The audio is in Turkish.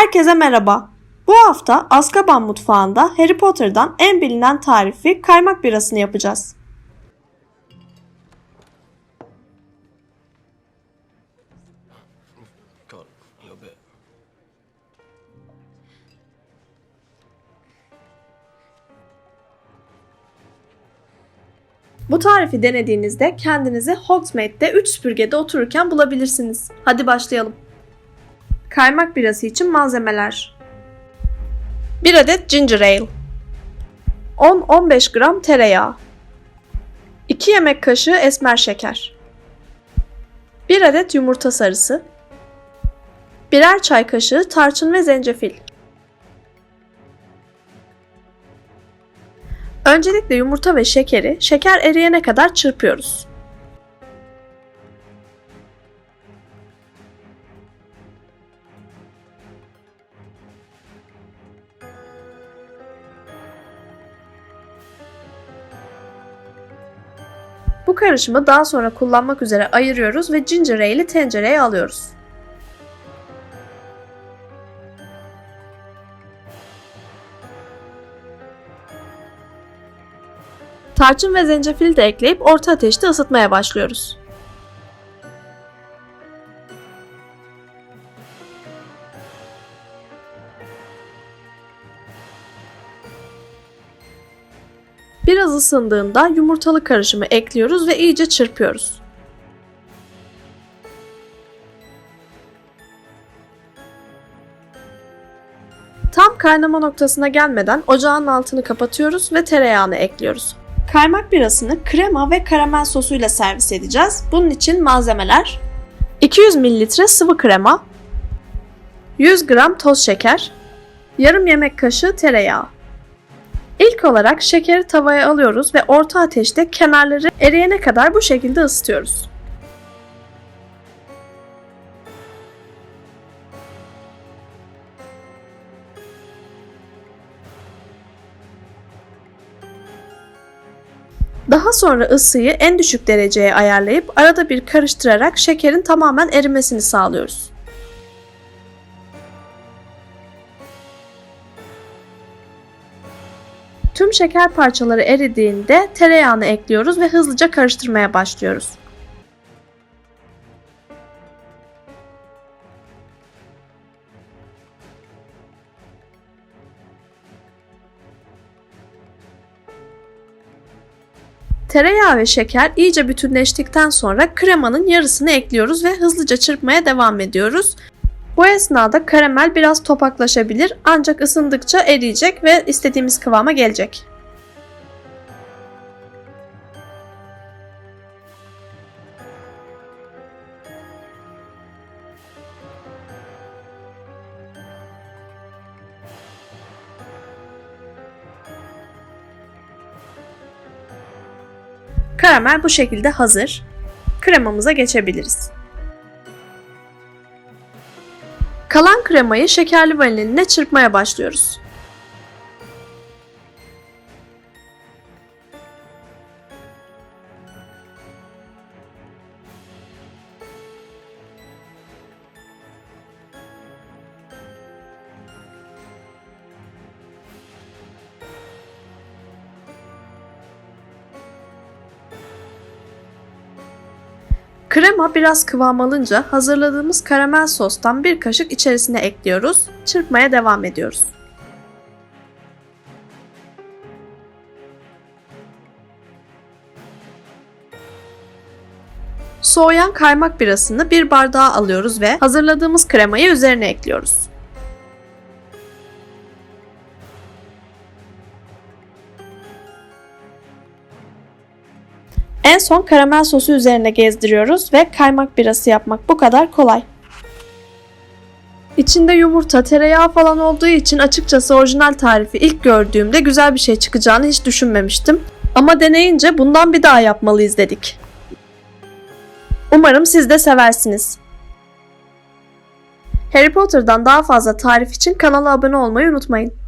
Herkese merhaba. Bu hafta Azkaban mutfağında Harry Potter'dan en bilinen tarifi kaymak birasını yapacağız. Bu tarifi denediğinizde kendinizi Hogsmeade'de 3 süpürgede otururken bulabilirsiniz. Hadi başlayalım. Kaymak birası için malzemeler. 1 adet ginger ale. 10-15 gram tereyağı. 2 yemek kaşığı esmer şeker. 1 adet yumurta sarısı. Birer çay kaşığı tarçın ve zencefil. Öncelikle yumurta ve şekeri şeker eriyene kadar çırpıyoruz. Bu karışımı daha sonra kullanmak üzere ayırıyoruz ve ginger ale'i tencereye alıyoruz. Tarçın ve zencefili de ekleyip orta ateşte ısıtmaya başlıyoruz. Biraz ısındığında yumurtalı karışımı ekliyoruz ve iyice çırpıyoruz. Tam kaynama noktasına gelmeden ocağın altını kapatıyoruz ve tereyağını ekliyoruz. Kaymak birasını krema ve karamel sosuyla servis edeceğiz. Bunun için malzemeler 200 ml sıvı krema 100 gram toz şeker yarım yemek kaşığı tereyağı İlk olarak şekeri tavaya alıyoruz ve orta ateşte kenarları eriyene kadar bu şekilde ısıtıyoruz. Daha sonra ısıyı en düşük dereceye ayarlayıp arada bir karıştırarak şekerin tamamen erimesini sağlıyoruz. Tüm şeker parçaları eridiğinde tereyağını ekliyoruz ve hızlıca karıştırmaya başlıyoruz. Tereyağı ve şeker iyice bütünleştikten sonra kremanın yarısını ekliyoruz ve hızlıca çırpmaya devam ediyoruz. Bu esnada karamel biraz topaklaşabilir ancak ısındıkça eriyecek ve istediğimiz kıvama gelecek. Karamel bu şekilde hazır. Kremamıza geçebiliriz. Kalan kremayı şekerli vanilinle çırpmaya başlıyoruz. Krema biraz kıvam alınca hazırladığımız karamel sostan bir kaşık içerisine ekliyoruz. Çırpmaya devam ediyoruz. Soğuyan kaymak birasını bir bardağa alıyoruz ve hazırladığımız kremayı üzerine ekliyoruz. En son karamel sosu üzerine gezdiriyoruz ve kaymak birası yapmak bu kadar kolay. İçinde yumurta, tereyağı falan olduğu için açıkçası orijinal tarifi ilk gördüğümde güzel bir şey çıkacağını hiç düşünmemiştim. Ama deneyince bundan bir daha yapmalıyız dedik. Umarım siz de seversiniz. Harry Potter'dan daha fazla tarif için kanala abone olmayı unutmayın.